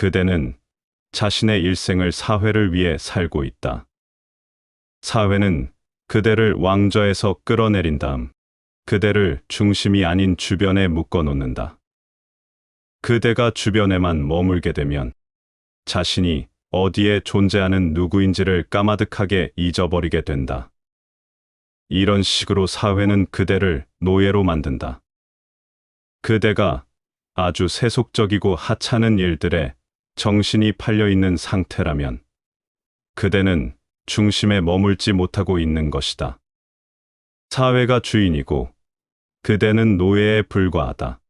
그대는 자신의 일생을 사회를 위해 살고 있다. 사회는 그대를 왕좌에서 끌어내린 다음 그대를 중심이 아닌 주변에 묶어 놓는다. 그대가 주변에만 머물게 되면 자신이 어디에 존재하는 누구인지를 까마득하게 잊어버리게 된다. 이런 식으로 사회는 그대를 노예로 만든다. 그대가 아주 세속적이고 하찮은 일들에 정신이 팔려 있는 상태라면 그대는 중심에 머물지 못하고 있는 것이다. 사회가 주인이고 그대는 노예에 불과하다.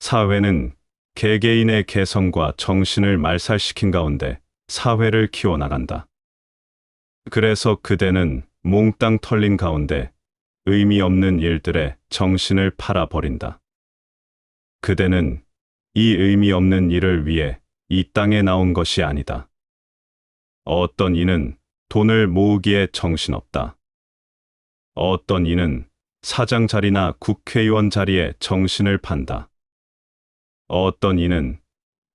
사회는 개개인의 개성과 정신을 말살시킨 가운데 사회를 키워나간다. 그래서 그대는 몽땅 털린 가운데 의미 없는 일들에 정신을 팔아버린다. 그대는 이 의미 없는 일을 위해 이 땅에 나온 것이 아니다. 어떤 이는 돈을 모으기에 정신없다. 어떤 이는 사장 자리나 국회의원 자리에 정신을 판다. 어떤 이는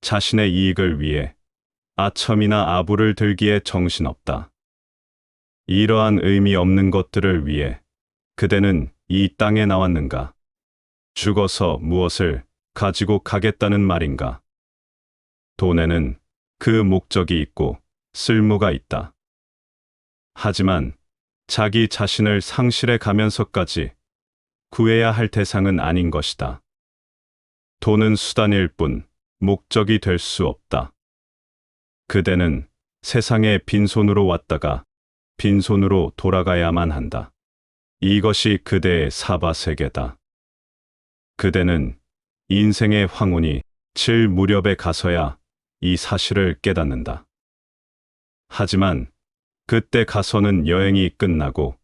자신의 이익을 위해 아첨이나 아부를 들기에 정신없다. 이러한 의미 없는 것들을 위해 그대는 이 땅에 나왔는가? 죽어서 무엇을 가지고 가겠다는 말인가? 돈에는 그 목적이 있고 쓸모가 있다. 하지만 자기 자신을 상실해 가면서까지 구해야 할 대상은 아닌 것이다. 돈은 수단일 뿐 목적이 될 수 없다. 그대는 세상에 빈손으로 왔다가 빈손으로 돌아가야만 한다. 이것이 그대의 사바 세계다. 그대는 인생의 황혼이 칠 무렵에 가서야 이 사실을 깨닫는다. 하지만 그때 가서는 여행이 끝나고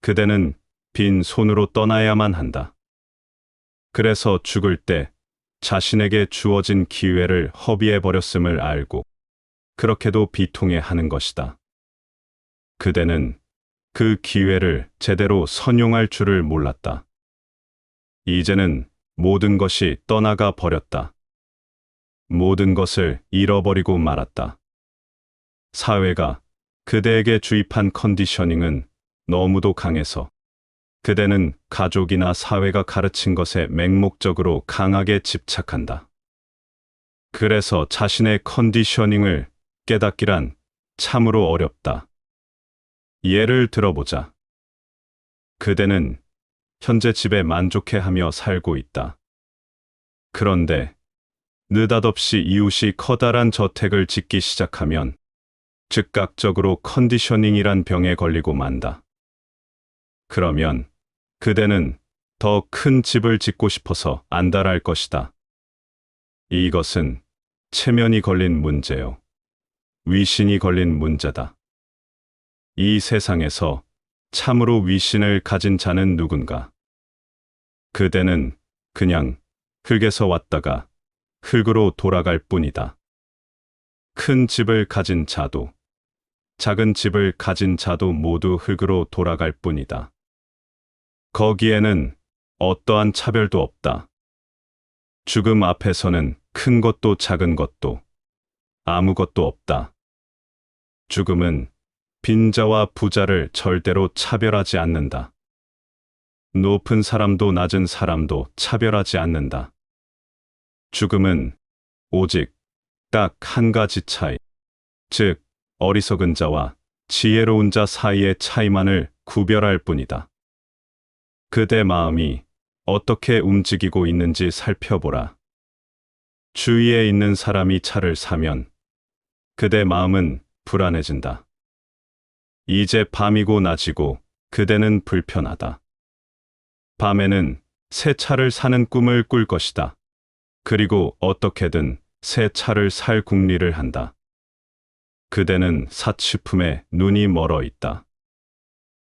그대는 빈 손으로 떠나야만 한다. 그래서 죽을 때 자신에게 주어진 기회를 허비해 버렸음을 알고 그렇게도 비통해 하는 것이다. 그대는 그 기회를 제대로 선용할 줄을 몰랐다. 이제는 모든 것이 떠나가 버렸다. 모든 것을 잃어버리고 말았다. 사회가 그대에게 주입한 컨디셔닝은 너무도 강해서 그대는 가족이나 사회가 가르친 것에 맹목적으로 강하게 집착한다. 그래서 자신의 컨디셔닝을 깨닫기란 참으로 어렵다. 예를 들어보자. 그대는 현재 집에 만족해 하며 살고 있다. 그런데 느닷없이 이웃이 커다란 저택을 짓기 시작하면 즉각적으로 컨디셔닝이란 병에 걸리고 만다. 그러면 그대는 더 큰 집을 짓고 싶어서 안달할 것이다. 이것은 체면이 걸린 문제요. 위신이 걸린 문제다. 이 세상에서 참으로 위신을 가진 자는 누군가? 그대는 그냥 흙에서 왔다가 흙으로 돌아갈 뿐이다. 큰 집을 가진 자도, 작은 집을 가진 자도 모두 흙으로 돌아갈 뿐이다. 거기에는 어떠한 차별도 없다. 죽음 앞에서는 큰 것도 작은 것도 아무것도 없다. 죽음은 빈자와 부자를 절대로 차별하지 않는다. 높은 사람도 낮은 사람도 차별하지 않는다. 죽음은 오직 딱 한 가지 차이, 즉, 어리석은 자와 지혜로운 자 사이의 차이만을 구별할 뿐이다. 그대 마음이 어떻게 움직이고 있는지 살펴보라. 주위에 있는 사람이 차를 사면 그대 마음은 불안해진다. 이제 밤이고 낮이고 그대는 불편하다. 밤에는 새 차를 사는 꿈을 꿀 것이다. 그리고 어떻게든 새 차를 살 궁리를 한다. 그대는 사치품에 눈이 멀어 있다.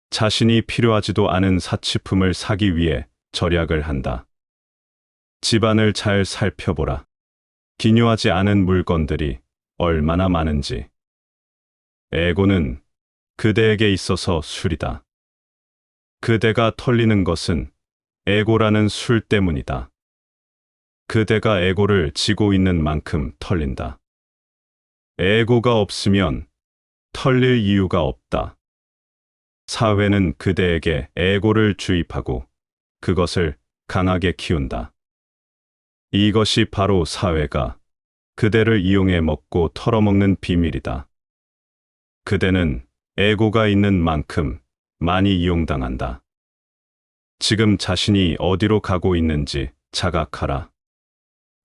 자신이 필요하지도 않은 사치품을 사기 위해 절약을 한다. 집안을 잘 살펴보라. 기묘하지 않은 물건들이 얼마나 많은지. 에고는 그대에게 있어서 술이다. 그대가 털리는 것은 에고라는 술 때문이다. 그대가 에고를 지고 있는 만큼 털린다. 에고가 없으면 털릴 이유가 없다. 사회는 그대에게 에고를 주입하고 그것을 강하게 키운다. 이것이 바로 사회가 그대를 이용해 먹고 털어먹는 비밀이다. 그대는 에고가 있는 만큼 많이 이용당한다. 지금 자신이 어디로 가고 있는지 자각하라.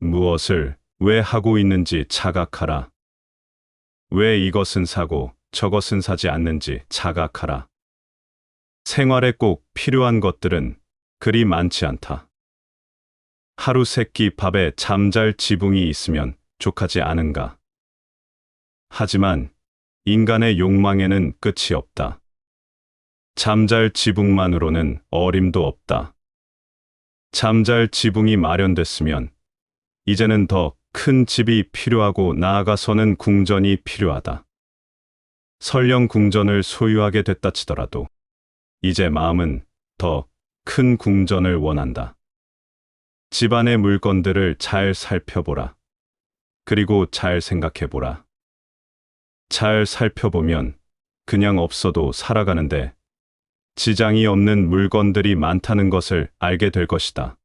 무엇을 왜 하고 있는지 자각하라. 왜 이것은 사고 저것은 사지 않는지 자각하라. 생활에 꼭 필요한 것들은 그리 많지 않다. 하루 세끼 밥에 잠잘 지붕이 있으면 족하지 않은가. 하지만 인간의 욕망에는 끝이 없다. 잠잘 지붕만으로는 어림도 없다. 잠잘 지붕이 마련됐으면 이제는 더 큰 집이 필요하고 나아가서는 궁전이 필요하다. 설령 궁전을 소유하게 됐다 치더라도 이제 마음은 더 큰 궁전을 원한다. 집안의 물건들을 잘 살펴보라. 그리고 잘 생각해보라. 잘 살펴보면 그냥 없어도 살아가는데 지장이 없는 물건들이 많다는 것을 알게 될 것이다.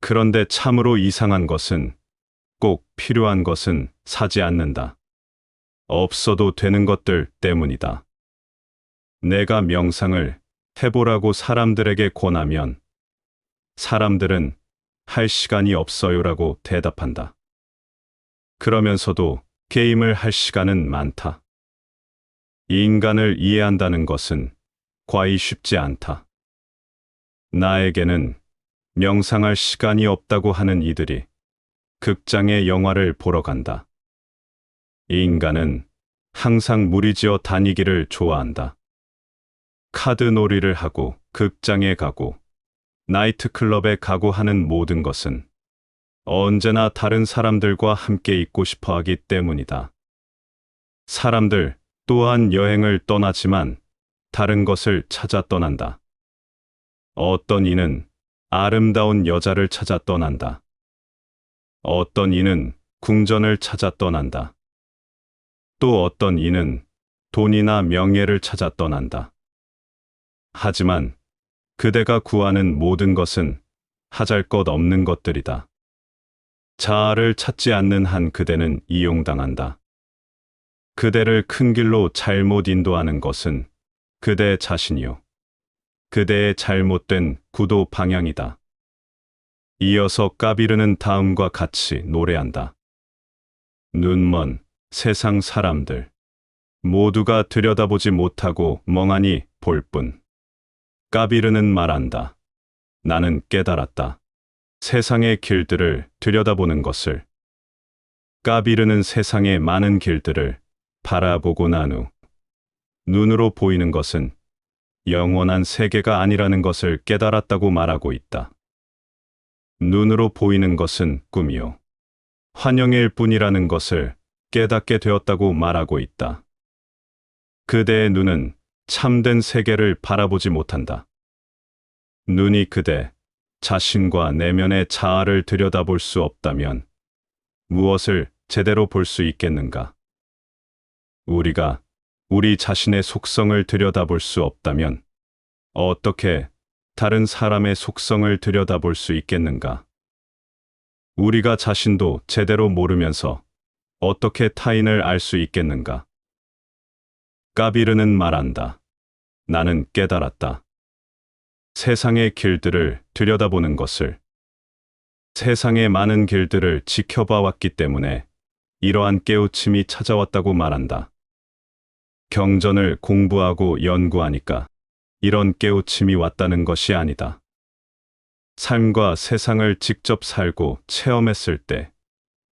그런데 참으로 이상한 것은 꼭 필요한 것은 사지 않는다. 없어도 되는 것들 때문이다. 내가 명상을 해보라고 사람들에게 권하면 사람들은 할 시간이 없어요라고 대답한다. 그러면서도 게임을 할 시간은 많다. 인간을 이해한다는 것은 과히 쉽지 않다. 나에게는 명상할 시간이 없다고 하는 이들이 극장에 영화를 보러 간다. 인간은 항상 무리지어 다니기를 좋아한다. 카드 놀이를 하고 극장에 가고 나이트클럽에 가고 하는 모든 것은 언제나 다른 사람들과 함께 있고 싶어 하기 때문이다. 사람들 또한 여행을 떠나지만 다른 것을 찾아 떠난다. 어떤 이는 아름다운 여자를 찾아 떠난다. 어떤 이는 궁전을 찾아 떠난다. 또 어떤 이는 돈이나 명예를 찾아 떠난다. 하지만 그대가 구하는 모든 것은 하잘 것 없는 것들이다. 자아를 찾지 않는 한 그대는 이용당한다. 그대를 큰 길로 잘못 인도하는 것은 그대 자신이요. 그대의 잘못된 구도 방향이다. 이어서 까비르는 다음과 같이 노래한다. 눈먼 세상 사람들. 모두가 들여다보지 못하고 멍하니 볼 뿐. 까비르는 말한다. 나는 깨달았다. 세상의 길들을 들여다보는 것을. 까비르는 세상의 많은 길들을 바라보고 난 후, 눈으로 보이는 것은 영원한 세계가 아니라는 것을 깨달았다고 말하고 있다. 눈으로 보이는 것은 꿈이요. 환영일 뿐이라는 것을 깨닫게 되었다고 말하고 있다. 그대의 눈은 참된 세계를 바라보지 못한다. 눈이 그대 자신과 내면의 자아를 들여다볼 수 없다면 무엇을 제대로 볼 수 있겠는가? 우리가 우리 자신의 속성을 들여다볼 수 없다면 어떻게 다른 사람의 속성을 들여다볼 수 있겠는가? 우리가 자신도 제대로 모르면서 어떻게 타인을 알 수 있겠는가? 까비르는 말한다. 나는 깨달았다. 세상의 길들을 들여다보는 것을 세상의 많은 길들을 지켜봐 왔기 때문에 이러한 깨우침이 찾아왔다고 말한다. 경전을 공부하고 연구하니까 이런 깨우침이 왔다는 것이 아니다. 삶과 세상을 직접 살고 체험했을 때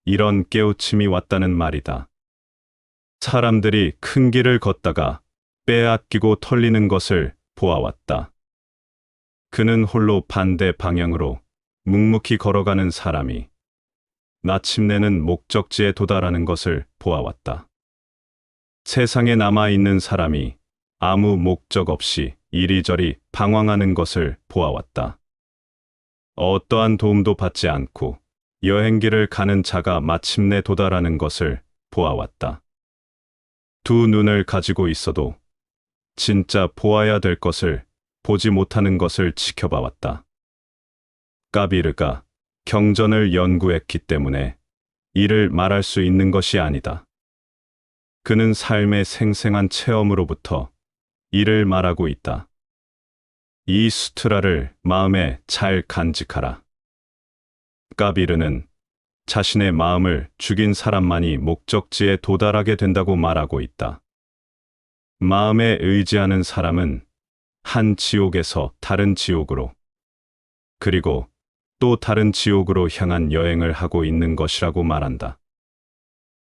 이런 깨우침이 왔다는 말이다. 사람들이 큰 길을 걷다가 빼앗기고 털리는 것을 보아왔다. 그는 홀로 반대 방향으로 묵묵히 걸어가는 사람이 마침내는 목적지에 도달하는 것을 보아왔다. 세상에 남아있는 사람이 아무 목적 없이 이리저리 방황하는 것을 보아왔다. 어떠한 도움도 받지 않고 여행기를 가는 자가 마침내 도달하는 것을 보아왔다. 두 눈을 가지고 있어도 진짜 보아야 될 것을 보지 못하는 것을 지켜봐왔다. 까비르가 경전을 연구했기 때문에 이를 말할 수 있는 것이 아니다. 그는 삶의 생생한 체험으로부터 이를 말하고 있다. 이 수트라를 마음에 잘 간직하라. 까비르는 자신의 마음을 죽인 사람만이 목적지에 도달하게 된다고 말하고 있다. 마음에 의지하는 사람은 한 지옥에서 다른 지옥으로, 그리고 또 다른 지옥으로 향한 여행을 하고 있는 것이라고 말한다.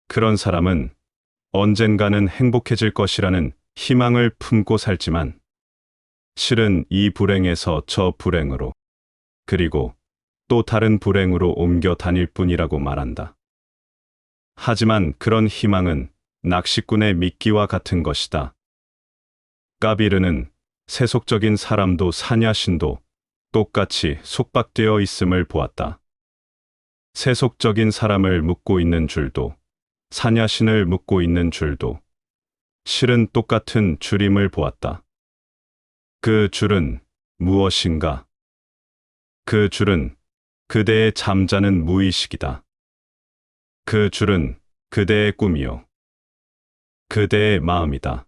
그런 사람은 언젠가는 행복해질 것이라는 희망을 품고 살지만, 실은 이 불행에서 저 불행으로, 그리고 또 다른 불행으로 옮겨 다닐 뿐이라고 말한다. 하지만 그런 희망은 낚시꾼의 미끼와 같은 것이다. 까비르는 세속적인 사람도 사냐신도 똑같이 속박되어 있음을 보았다. 세속적인 사람을 묶고 있는 줄도 사냐신을 묶고 있는 줄도 실은 똑같은 줄임을 보았다. 그 줄은 무엇인가? 그 줄은 그대의 잠자는 무의식이다. 그 줄은 그대의 꿈이요. 그대의 마음이다.